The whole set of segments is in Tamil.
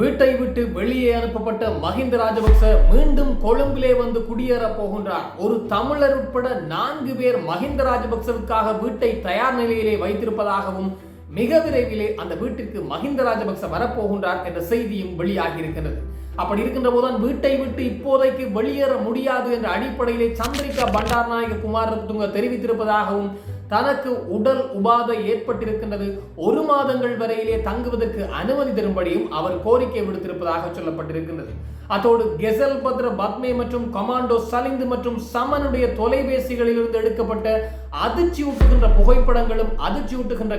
வீட்டை விட்டு வெளியே அனுப்பப்பட்ட மஹிந்த ராஜபக்ச மீண்டும் கொழும்பிலே வந்து குடியேற போகின்றார். ஒரு தமிழர் உட்பட நான்கு பேர் மஹிந்த ராஜபக்சவுக்காக வீட்டை தயார் நிலையிலே வைத்திருப்பதாகவும் மிக விரைவிலே அந்த வீட்டிற்கு மஹிந்த ராஜபக்ச வரப்போகின்றார் என்ற செய்தியும் வெளியாகி இருக்கின்றது அப்படி இருக்கின்ற போதுதான் வீட்டை விட்டு இப்போதைக்கு வெளியேற முடியாது என்ற அடிப்படையிலே சந்திரிகா பண்டாரநாயக குமார் தெரிவித்திருப்பதாகவும் தனக்கு உடல் உபாதை ஏற்பட்டிருக்கின்றது. ஒரு மாதங்கள் வரையிலே தங்குவதற்கு அனுமதி தரும்படியும் அவர் கோரிக்கை விடுத்திருப்பதாக சொல்லப்பட்டிருக்கின்றது. அதோடு கெசல் பத்ர பத்மே மற்றும் கமாண்டோ சலிந்து மற்றும் சமனுடைய தொலைபேசிகளிலிருந்து எடுக்கப்பட்ட அதிர்ச்சி ஊட்டுகின்ற புகைப்படங்களும் அதிர்ச்சி ஊட்டுகின்ற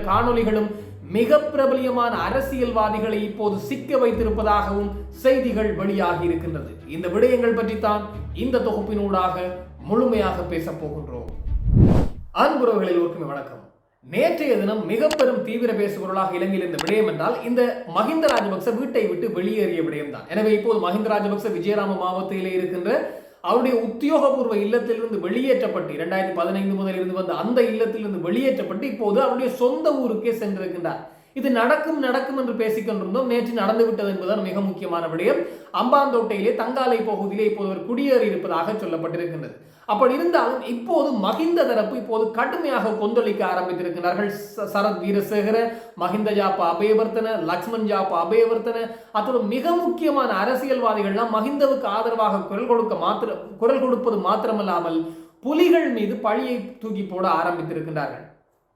மிக பிரபலியமான அரசியல்வாதிகளை இப்போது சிக்க வைத்திருப்பதாகவும் செய்திகள் வெளியாகி இருக்கின்றது. இந்த விடயங்கள் பற்றித்தான் இந்த தொகுப்பினூடாக முழுமையாக பேசப் போகின்றோம். அன்புறவுகளில் ஒருக்குமே வணக்கம். நேற்றைய தினம் மிக பெரும் தீவிர பேசுபொருளாக இலங்கையில் இருந்த விடயம் என்றால் இந்த மஹிந்த ராஜபக்ச வீட்டை விட்டு வெளியேறிய விடயம் தான். எனவே இப்போது மஹிந்த ராஜபக்ச விஜயராம மாவட்டத்திலே இருக்கின்ற அவருடைய உத்தியோகபூர்வ இல்லத்திலிருந்து வெளியேற்றப்பட்டு இரண்டாயிரத்தி பதினைந்து முதல் இருந்து வந்த அந்த இல்லத்திலிருந்து வெளியேற்றப்பட்டு இப்போது அவருடைய சொந்த ஊருக்கே சென்றிருக்கின்றார். இது நடக்கும் நடக்கும் என்று பேசிக்கொண்டிருந்தோம் நேற்று நடந்து விட்டது என்பதுதான் மிக முக்கியமான விடயம். அம்பாந்தோட்டையிலே தங்காலை பகுதியிலே இப்போது ஒரு குடியேறி இருப்பதாக சொல்லப்பட்டிருக்கின்றது. அப்படி இருந்தாலும் இப்போது மகிந்த தரப்பு இப்போது கடுமையாக கொந்தளிக்க ஆரம்பித்திருக்கிறார்கள். ச- சரத் வீரசேகர மஹிந்த ஜாப்பா அபயவர்த்தன லக்ஷ்மண் ஜாப்பா அபயவர்த்தன அத்தோடு மிக முக்கியமான அரசியல்வாதிகள்லாம் மஹிந்தவுக்கு ஆதரவாக குரல் கொடுக்க மாத்திர குரல் கொடுப்பது மாத்திரமல்லாமல் புலிகள் மீது பழியை தூக்கி போட ஆரம்பித்திருக்கிறார்கள்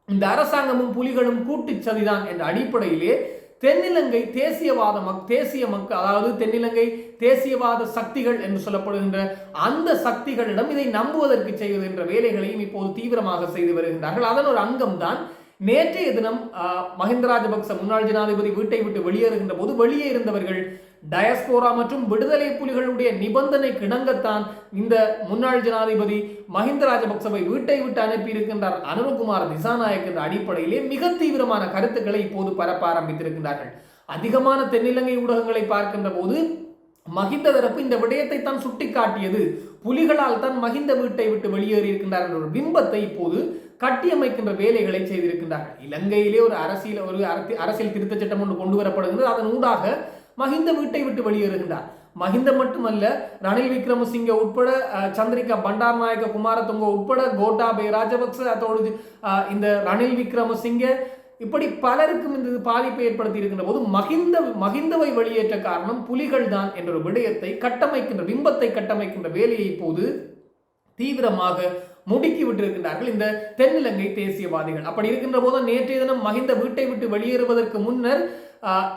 இந்த அரசாங்கமும் புலிகளும் கூட்டுச் சதிதான் என்ற அடிப்படையிலே தென்னிலங்கை தேசியவாத மக் தேசிய மக்கள் அதாவது தென்னிலங்கை தேசியவாத சக்திகள் என்று சொல்லப்படுகின்ற அந்த சக்திகளிடம் இதை நம்புவதற்கு செய்கின்ற வேலைகளையும் இப்போது தீவிரமாக செய்து வருகின்றார்கள். அதன் ஒரு அங்கம்தான் நேற்றைய தினம் மஹிந்த ராஜபக்ச முன்னாள் ஜனாதிபதி வீட்டை விட்டு வெளியேறுகின்ற போது வெளியே இருந்தவர்கள் டயஸ்போரா மற்றும் விடுதலை புலிகளுடைய நிபந்தனை கிணங்கத்தான் இந்த முன்னாள் ஜனாதிபதி மஹிந்த ராஜபக்சவை வீட்டை விட்டு அனுப்பியிருக்கின்றார். அனுபகுமார் அனுரகுமார் திசாநாயக் என்ற அடிப்படையிலே மிக தீவிரமான கருத்துக்களை இப்போது பரப்ப ஆரம்பித்திருக்கின்றார்கள். அதிகமான தென்னிலங்கை ஊடகங்களை பார்க்கின்ற போது மஹிந்த தரப்பு இந்த விடயத்தை தான் சுட்டிக்காட்டியது. புலிகளால் தான் மஹிந்த வீட்டை விட்டு வெளியேறி இருக்கின்றார் என்ற ஒரு பிம்பத்தை இப்போது கட்டியமைக்கின்ற வேலைகளை செய்திருக்கின்றார்கள். இலங்கையிலே ஒரு அரசியல் ஒரு அரசியல் திருத்தச் சட்டம் ஒன்று கொண்டு வரப்படுகிறது அதன் ஊடாக மஹிந்த வீட்டை விட்டு வெளியேறுகின்றார். மஹிந்த மட்டுமல்ல ரணில் விக்ரமசிங்க உட்பட சந்திரிகா சந்திரிகா பண்டாரநாயக்க குமாரதுங்க உட்பட கோட்டாபே ராஜபக்ச அதோடு இந்த ரணில் விக்ரமசிங்க இப்படி பலருக்கும் இந்த பாதிப்பை ஏற்படுத்தி இருக்கின்ற போது மகிந்த மகிந்தவை வெளியேற்ற காரணம் புலிகள் தான் என்ற ஒரு விடயத்தை கட்டமைக்கின்ற பிம்பத்தை கட்டமைக்கின்ற வேலையை இப்போது தீவிரமாக முடுக்கி விட்டிருக்கின்றார்கள் இந்த தென்னிலங்கை தேசியவாதிகள். அப்படி இருக்கின்ற போது நேற்றைய தினம் மகிந்த வீட்டை விட்டு வெளியேறுவதற்கு முன்னர்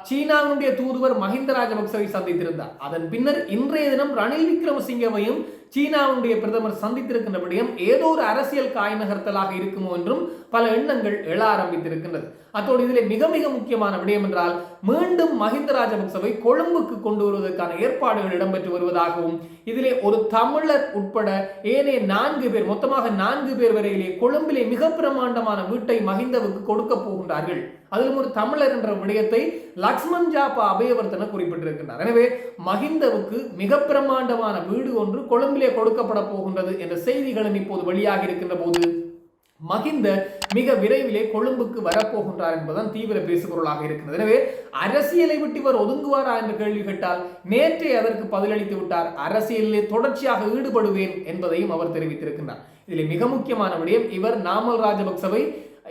சீனாவினுடைய தூதுவர் மஹிந்த ராஜபக்சவை சந்தித்திருந்தார். அதன் பின்னர் இன்றைய தினம் ரணில் விக்ரமசிங்கவையும் சீனாவுடைய பிரதமர் சந்தித்திருக்கின்ற விடயம் ஏதோ ஒரு அரசியல் காய் நகர்த்தலாக இருக்குமோ என்றும் பல எண்ணங்கள் எழ ஆரம்பித்திருக்கின்றது. அத்தோடு இதிலே மிக மிக முக்கியமான விடயம் என்றால் மீண்டும் மஹிந்த ராஜபக்சவை கொழும்புக்கு கொண்டு வருவதற்கான ஏற்பாடுகள் இடம்பெற்று வருவதாகவும் இதிலே ஒரு தமிழர் உட்பட ஏனைய நான்கு பேர் மொத்தமாக நான்கு பேர் வரையிலே கொழும்பிலே மிக பிரமாண்டமான வீட்டை மஹிந்தவுக்கு கொடுக்க போகின்றார்கள். அதிலும் ஒரு தமிழர் என்ற விடயத்தை லக்ஷ்மண் ஜாப்பா அபயவர்த்தன குறிப்பிட்டிருக்கின்றார். எனவே மஹிந்தவுக்கு மிக பிரமாண்டமான வீடு ஒன்று கொழும்பிலே கொடுக்கப்பட போகின்றது என்ற செய்திகளும் இப்போது வெளியாகி இருக்கின்ற போது மகிந்த மிக விரைவிலே கொழும்புக்கு வரப்போகின்றார் என்பதுதான் தீவிர பேசுபொருளாக இருக்கிறது. எனவே அரசியலை விட்டு இவர் ஒதுங்குவாரா என்று கேள்வி கேட்டால் நேற்றே அதற்கு பதிலளித்து விட்டார். அரசியலிலே தொடர்ச்சியாக ஈடுபடுவேன் என்பதையும் அவர் தெரிவித்திருக்கிறார் இதில் மிக முக்கியமான விடயம் இவர் நாமல் ராஜபக்சவை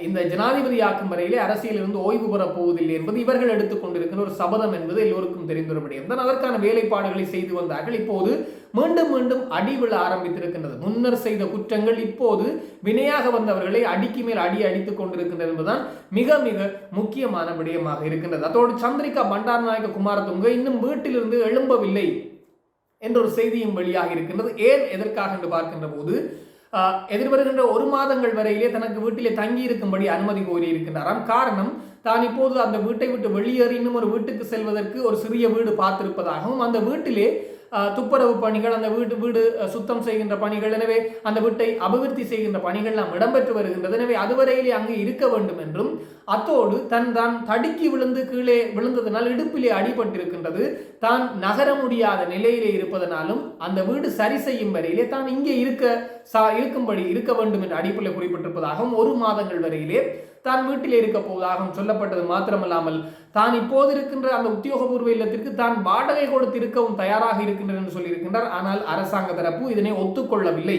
இந்த ஜனாதிபதி ஆக்கும் வரையிலே அரசியலிருந்து ஓய்வு பெறப் போவதில்லை என்பது இவர்கள் எடுத்துக்கொண்டிருக்கிற ஒரு சபதம் என்பது எல்லோருக்கும் தெரிந்த ஒரு அதற்கான வேலைப்பாடுகளை செய்து வந்தார்கள் இப்போது மீண்டும் மீண்டும் அடி விழ ஆரம்பித்திருக்கின்றது. முன்னர் செய்த குற்றங்கள் இப்போது வினையாக வந்தவர்களை அடிக்கு மேல் அடி அடித்துக் கொண்டிருக்கின்றது என்பதுதான் மிக மிக முக்கியமான விடயமாக இருக்கின்றது. அதோடு சந்திரிகா பண்டாரநாயக்க குமாரதுங்க இன்னும் வீட்டிலிருந்து எழும்பவில்லை என்ற ஒரு செய்தியும் வெளியாக இருக்கின்றது. ஏன் எதற்காக என்று பார்க்கின்ற போது எதிர்வருகின்ற ஒரு மாதங்கள் வரையிலே தனக்கு வீட்டிலே தங்கி இருக்கும்படி அனுமதி கோரி இருக்கின்றாராம் காரணம் தான் இப்போது அந்த வீட்டை விட்டு வெளியேறி இன்னும் ஒரு வீட்டுக்கு செல்வதற்கு ஒரு சிறிய வீடு பார்த்திருப்பதாகவும் அந்த வீட்டிலே துப்புரவு பணிகள் அந்த வீடு வீடு சுத்தம் செய்கின்ற பணிகள் எனவே அந்த வீட்டை அபிவிருத்தி செய்கின்ற பணிகள் எல்லாம் இடம்பெற்று வருகின்றது. எனவே அதுவரையிலே அங்கு இருக்க வேண்டும் என்றும் அத்தோடு தன் தான் தடுக்கி விழுந்து கீழே விழுந்ததனால் இடுப்பிலே அடிபட்டிருக்கின்றது. தான் நகர முடியாத நிலையிலே இருப்பதனாலும் அந்த வீடு சரி செய்யும் வரையிலே தான் இங்கே இருக்க சா இருக்கும்படி இருக்க வேண்டும் என்ற அடிப்பில் குறிப்பிட்டிருப்பதாகவும் ஒரு மாதங்கள் வரையிலே தான் வீட்டில் இருக்க போவதாகவும் சொல்லப்பட்டது மாத்திரமல்லாமல் தான் இப்போது இருக்கின்ற அந்த உத்தியோகபூர்வ இல்லத்திற்கு தான் வாடகை கொடுத்து இருக்கவும் தயாராக இருக்கின்றனர் என்று சொல்லியிருக்கின்றார். ஆனால் அரசாங்க தரப்பு இதனை ஒத்துக்கொள்ளவில்லை.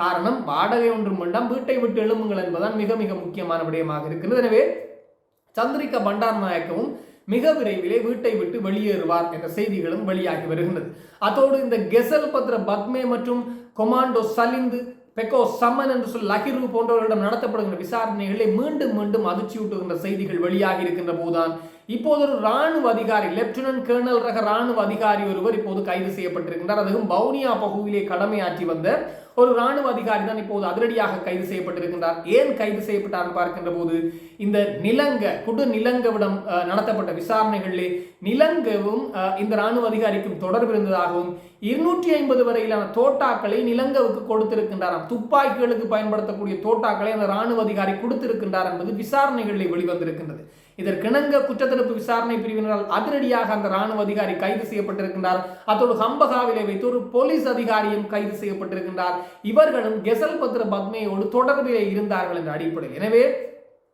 காரணம் வாடகை ஒன்றும் வேண்டாம் வீட்டை விட்டு எழும்புங்கள் என்பதுதான் மிக மிக முக்கியமான விடயமாக இருக்கிறது எனவே சந்திரிகா பண்டார் நாயக்கவும் மிக விரைவிலே வீட்டை விட்டு வெளியேறுவார் என்ற செய்திகளும் வெளியாகி வருகின்றது. அதோடு இந்த கெசல் பத்ர பத்மே மற்றும் கொமாண்டோ சலிந்து பெக்கோ சம்மன் என்று சொல் லகிரு போன்றவர்களிடம் நடத்தப்படுகின்ற விசாரணைகளை மீண்டும் மீண்டும் அதிர்ச்சியூட்டுகின்ற செய்திகள் வெளியாகி இருக்கின்ற போதுதான் இப்போது ஒரு ராணுவ அதிகாரி லெப்டினன்ட் கேர்னல் ரக ராணுவ அதிகாரி ஒருவர் இப்போது கைது செய்யப்பட்டிருக்கின்றார். அதுவும் பவுனியா பகுதியிலே கடமையாற்றி வந்த ஒரு ராணுவ அதிகாரி தான் இப்போது அதிரடியாக கைது செய்யப்பட்டிருக்கின்றார். ஏன் கைது செய்யப்பட்டார் பார்க்கின்ற போது இந்த நிலங்க குடு நிலங்கவிடம் நடத்தப்பட்ட விசாரணைகளிலே நிலங்கவும் இந்த ராணுவ அதிகாரிக்கும் தொடர்பு இருந்ததாகவும் இருநூற்றி ஐம்பது வரையிலான தோட்டாக்களை நிலங்கவுக்கு கொடுத்திருக்கின்றாராம். துப்பாக்கிகளுக்கு பயன்படுத்தக்கூடிய தோட்டாக்களை அந்த ராணுவ அதிகாரி கொடுத்திருக்கின்றார் என்பது விசாரணைகளில் வெளிவந்திருக்கின்றது. இதற்கிணங்க குற்றத்தடுப்பு விசாரணை பிரிவினரால் அதிரடியாக அந்த ராணுவ அதிகாரி கைது செய்யப்பட்டிருக்கின்றார். அத்தோடு ஹம்பகாவிலே வைத்து ஒரு போலீஸ் அதிகாரியும் கைது செய்யப்பட்டிருக்கின்றார். இவர்களும் கெசல் பத்ர பத்மையோடு தொடர்பிலே இருந்தார்கள் என்ற அடிப்படையில். எனவே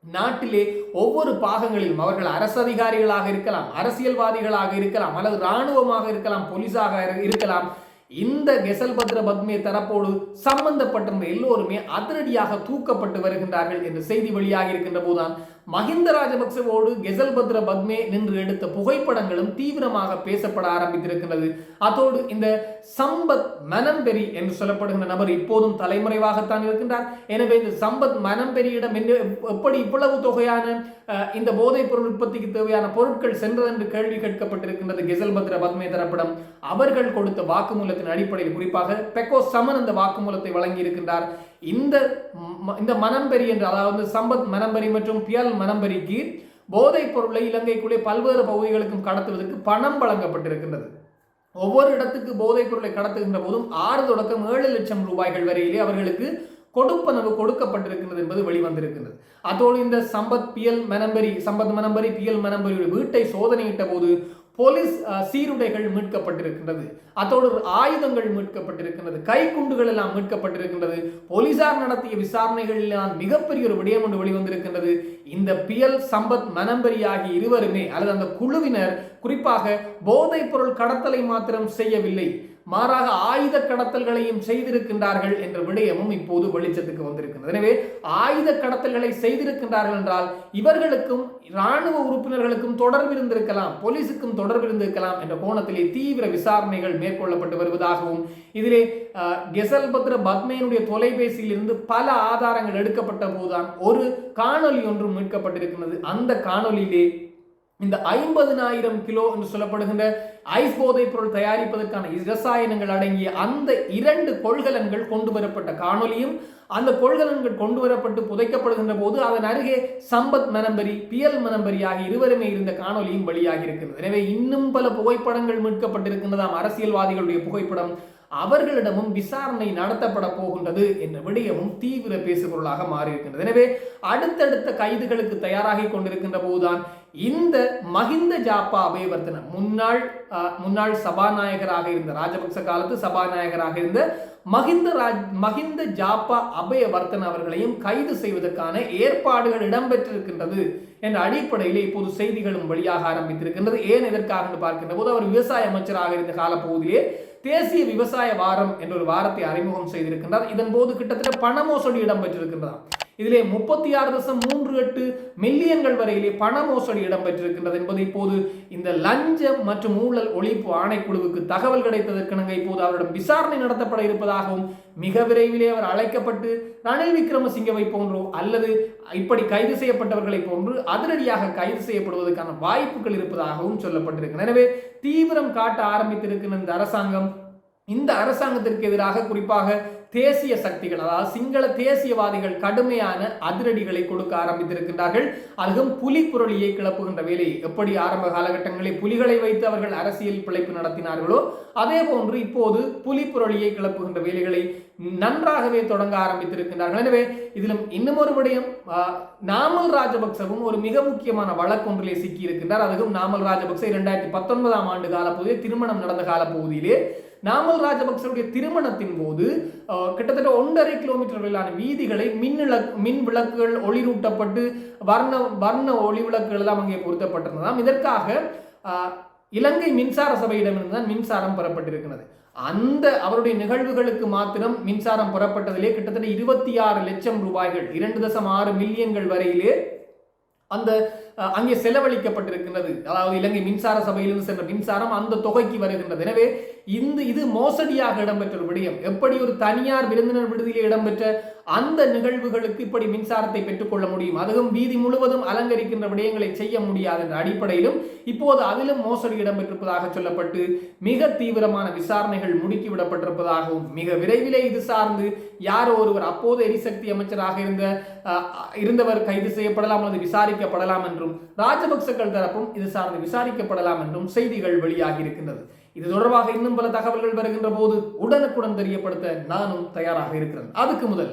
நாட்டிலே ஒவ்வொரு பாகங்களிலும் அவர்கள் அரசு அதிகாரிகளாக இருக்கலாம் அரசியல்வாதிகளாக இருக்கலாம் அல்லது இராணுவமாக இருக்கலாம் போலீஸாக இருக்கலாம். இந்த கெசல் பத்ர பத்மே தரப்போடு சம்பந்தப்பட்டிருந்த எல்லோருமே அதிரடியாக தூக்கப்பட்டு வருகின்றார்கள் என்ற செய்தி வெளியாகி இருக்கின்ற போதுதான் மஹிந்த ராஜபக்சவோடு கெசல்பத்ர பத்மே நின்று எடுத்த புகைப்படங்களும் தீவிரமாக பேசப்பட ஆரம்பித்திருக்கின்றது. அதோடு இந்த சம்பத் மனம்பெரி என்று சொல்லப்படுகின்ற நபர் இப்போதும் தலைமறைவாகத்தான் இருக்கின்றார். எனவே இந்த சம்பத் மனம்பெரியிடம் என்ன எப்படி இவ்வளவு தொகையான இந்த போதைப் பொருள் உற்பத்திக்கு தேவையான பொருட்கள் சென்றது என்று கேள்வி கேட்கப்பட்டிருக்கின்றது கெசல்பத்ர பத்மே தரப்படம். அவர்கள் கொடுத்த வாக்குமூலத்தின் அடிப்படையில் குறிப்பாக பெக்கோ சமன் அந்த வாக்குமூலத்தை வழங்கி இருக்கின்றார் இந்த ம- இந்த மனம்பெரி என்ற அதாவது சம்பத் மனம்பெரி மற்றும் பியல் மனம்பெரிக்கு போதைப் பொருளை இலங்கைக்குள்ளே பல்வேறு பகுதிகளுக்கும் கடத்துவதற்கு பணம் வழங்கப்பட்டிருக்கின்றது. ஒவ்வொரு இடத்துக்கு போதைப் பொருளை கடத்துகின்ற போதும் ஆறு தொடக்கம் ஏழு லட்சம் ரூபாய்கள் வரையிலே அவர்களுக்கு கொடுப்பனவு கொடுக்கப்பட்டிருக்கின்றது என்பது வெளிவந்திருக்கின்றது. அதோடு இந்த சம்பத் பியல் மனம்பரி சம்பத் மனம்பரி பியல் மனம்பரியுடைய வீட்டை சோதனையிட்ட போது போலீஸ் சீருடைகள் மீட்கப்பட்டிருக்கின்றது. அதோடு ஆயுதங்கள் மீட்கப்பட்டிருக்கின்றது. கைக்குண்டுகள் எல்லாம் மீட்கப்பட்டிருக்கின்றது. போலீசார் நடத்திய விசாரணைகளில் மிகப்பெரிய ஒரு விடயம் ஒன்று வெளிவந்திருக்கின்றது. இந்த பியல் சம்பத் மனம்பரி ஆகிய இருவருமே அல்லது அந்த குழுவினர் குறிப்பாக போதைப் பொருள் கடத்தலை மாத்திரம் செய்யவில்லை. மாறாக ஆயுத கடத்தல்களையும் செய்திருக்கின்றார்கள் என்ற விடயமும் இப்போது வெளிச்சத்துக்கு வந்திருக்கிறது எனவே ஆயுத கடத்தல்களை செய்திருக்கின்றார்கள் என்றால் இவர்களுக்கும் இராணுவ உறுப்பினர்களுக்கும் தொடர்பு இருந்திருக்கலாம் போலீஸுக்கும் தொடர்பு இருந்திருக்கலாம் என்ற கோணத்திலே தீவிர விசாரணைகள் மேற்கொள்ளப்பட்டு வருவதாகவும் இதிலே கெசல் பத்ர பத்மையினுடைய தொலைபேசியில் இருந்து பல ஆதாரங்கள் எடுக்கப்பட்ட போதுதான் ஒரு காணொலி ஒன்று மீட்கப்பட்டிருக்கிறது அந்த காணொலியிலே இந்த ஐம்பதினாயிரம் கிலோ என்று சொல்லப்படுகின்ற ஐஸ் போதைப் பொருள் தயாரிப்பதற்கான ரசாயனங்கள் அடங்கிய அந்த இரண்டு கொள்கலன்கள் கொண்டு வரப்பட்ட காணொலியும் அந்த கொள்கலன்கள் கொண்டு வரப்பட்டு புதைக்கப்படுகின்ற போது அதன் அருகே சம்பத் மனம்பரி பியல் மனம்பரி ஆகிய இருவருமே இருந்த காணொலியும் வெளியாகி இருக்கிறது. எனவே இன்னும் பல புகைப்படங்கள் மீட்கப்பட்டிருக்கின்றதாம் அரசியல்வாதிகளுடைய புகைப்படம் அவர்களிடமும் விசாரணை நடத்தப்பட போகின்றது என்ற விடயமும் தீவிர பேசுபொருளாக மாறியிருக்கின்றது. எனவே அடுத்தடுத்த கைதுகளுக்கு தயாராகி கொண்டிருக்கின்ற போதுதான் இந்த மஹிந்த ஜாப்பா அபயவர்த்தன முன்னாள் முன்னாள் சபாநாயகராக இருந்த ராஜபக்ச காலத்து சபாநாயகராக இருந்த மஹிந்த ராஜ் மஹிந்த ஜாப்பா அபயவர்த்தன அவர்களையும் கைது செய்வதற்கான ஏற்பாடுகள் இடம்பெற்றிருக்கின்றது என்ற அடிப்படையில் இப்போது செய்திகளும் வெளியாக ஆரம்பித்திருக்கின்றது. ஏன் எதற்காக என்று பார்க்கின்ற போது அவர் விவசாய அமைச்சராக இருந்த காலப்பகுதியிலே தேசிய விவசாய வாரம் என்ற ஒரு வாரத்தை அறிமுகம் செய்திருக்கின்றார். இதன் போது கிட்டத்தட்ட பண மோசடி இடம்பெற்றிருக்கின்றார் இதிலே முப்பத்தி ஆறு தசம் மூன்று எட்டு மில்லியன்கள் வரையிலே பண மோசடி இடம்பெற்றிருக்கின்றது என்பது இப்போது இந்த லஞ்சம் மற்றும் ஊழல் ஒழிப்பு ஆணைக்குழுவுக்கு தகவல் கிடைத்ததற்கிணங்க இப்போது அவரிடம் விசாரணை நடத்தப்பட இருப்பதாகவும் மிக விரைவிலே அவர் அழைக்கப்பட்டு ரணில் விக்ரமசிங்கவை போன்றோ அல்லது இப்படி கைது செய்யப்பட்டவர்களை போன்று அதிரடியாக கைது செய்யப்படுவதற்கான வாய்ப்புகள் இருப்பதாகவும் சொல்லப்பட்டிருக்கிறது எனவே தீவிரம் காட்ட ஆரம்பித்திருக்கிற இந்த அரசாங்கம் இந்த அரசாங்கத்திற்கு எதிராக குறிப்பாக தேசிய சக்திகள் அதாவது சிங்கள தேசியவாதிகள் கடுமையான அதிரடிகளை கொடுக்க ஆரம்பித்திருக்கின்றார்கள். அதுவும் புலி புரளியை கிளப்புகின்ற வேலையை எப்படி ஆரம்ப காலகட்டங்களில் புலிகளை வைத்து அவர்கள் அரசியல் பிழைப்பு நடத்தினார்களோ அதே போன்று இப்போது புலி புரளியை கிளப்புகின்ற வேலைகளை நன்றாகவே தொடங்க ஆரம்பித்திருக்கின்றார்கள். எனவே இதிலும் இன்னும் ஒரு விடயம் நாமல் ராஜபக்சவும் ஒரு மிக முக்கியமான வழக்கொன்றிலே சிக்கியிருக்கின்றார். அதுவும் நாமல் ராஜபக்ச இரண்டாயிரத்தி பத்தொன்பதாம் ஆண்டு காலப்பகுதியில் திருமணம் நடந்த காலப்பகுதியிலே நாமல் ராஜபக்சருடைய திருமணத்தின் போது கிட்டத்தட்ட ஒன்றரை கிலோமீட்டர் வரையிலான வீதிகளை மின் மின் விளக்குகள் ஒளிரூட்டப்பட்டு வர்ண வர்ண ஒளி விளக்குகள் எல்லாம் அங்கே பொருத்தப்பட்டிருந்ததாம். இதற்காக இலங்கை மின்சார சபையிடமிருந்து தான் மின்சாரம் பெறப்பட்டிருக்கிறது. அந்த அவருடைய நிகழ்வுகளுக்கு மாத்திரம் மின்சாரம் பெறப்பட்டதிலே கிட்டத்தட்ட இருபத்தி ஆறு லட்சம் ரூபாய்கள் இரண்டு தசம் ஆறு மில்லியன்கள் வரையிலே அந்த அங்கே செலவழிக்கப்பட்டிருக்கின்றது. அதாவது இலங்கை மின்சார சபையிலிருந்து சென்ற மின்சாரம் அந்த தொகைக்கு வருகின்றது. எனவே இந்த இது மோசடியாக இடம்பெற்ற விடயம். எப்படி ஒரு தனியார் விருந்தினர் விடுதியில் இடம்பெற்ற அந்த நிகழ்வுகளுக்கு இப்படி மின்சாரத்தை பெற்றுக்கொள்ள முடியும். அதுவும் வீதி முழுவதும் அலங்கரிக்கின்ற விடயங்களை செய்ய முடியாது என்ற அடிப்படையிலும் இப்போது அதிலும் மோசடி இடம்பெற்றிருப்பதாக சொல்லப்பட்டு மிக தீவிரமான விசாரணைகள் முடுக்கிவிடப்பட்டிருப்பதாகவும் மிக விரைவிலே இது சார்ந்து யாரோ ஒருவர் அப்போது எரிசக்தி அமைச்சராக இருந்த இருந்தவர் கைது செய்யப்படலாம் அல்லது விசாரிக்கப்படலாம் என்றும் ராஜபக்சக்கள் தரப்பும் இது சார்ந்து விசாரிக்கப்படலாம் என்றும் செய்திகள் வெளியாகி இருக்கின்றது. இது தொடர்பாக இன்னும் பல தகவல்கள் வருகின்ற போது உடனுக்குடன் தெரியப்படுத்த நானும் தயாராக இருக்கிறேன். அதுக்கு முதல்